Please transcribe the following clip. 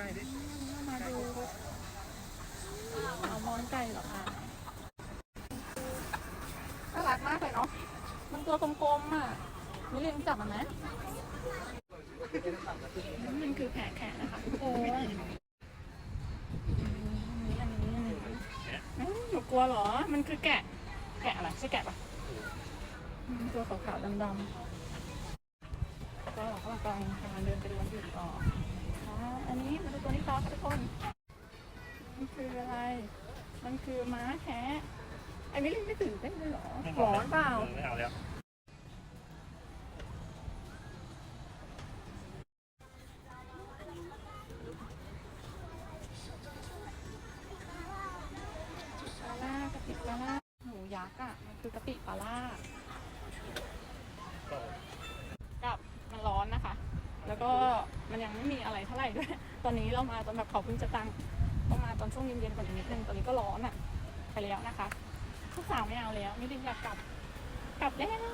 ล้ๆดิมาดูเอามอนไก่เหรอคะน่ารักมากเลยเนาะ มันตัวกลมๆอะมิลินจับมันไหมมันคือแผะแขะนะคะทุกคนอันนี้อันนี้อันนี้เอ้าหนูกลัวเหรอ มันคือแกะ แกะอะไรใช่แกะปะอืมตัวขาวๆดำๆก็เราก็กำลังกำลังเดินไปดูวันอื่นต่ออ่าอันนี้ มาดูตัวนี้ต่อค่ะทุกคน มันคืออะไร มันคือม้าแคะไอ้มิลินไม่ตื่นเต้นเลยเหรอร้อนเปล่า ไม่เอาแล้วปลาล่ากะปิปลาล่าหมูยักษ์อะ มันคือกะปิปลาล่า กับมันร้อนนะคะ แล้วก็มันยังไม่มี อะไรเท่าไหร่ด้วย ตอนนี้เรามาตอนแบบเขาเพิ่งจะตั้งต้องมาตอนช่วงเย็นๆก่อนอีกนิดนึง ตอนนี้ก็ร้อนอะ ไปแล้วนะคะลูกสาวไม่เอาแล้วไม่ได้อยากกลับ กลับแล้ว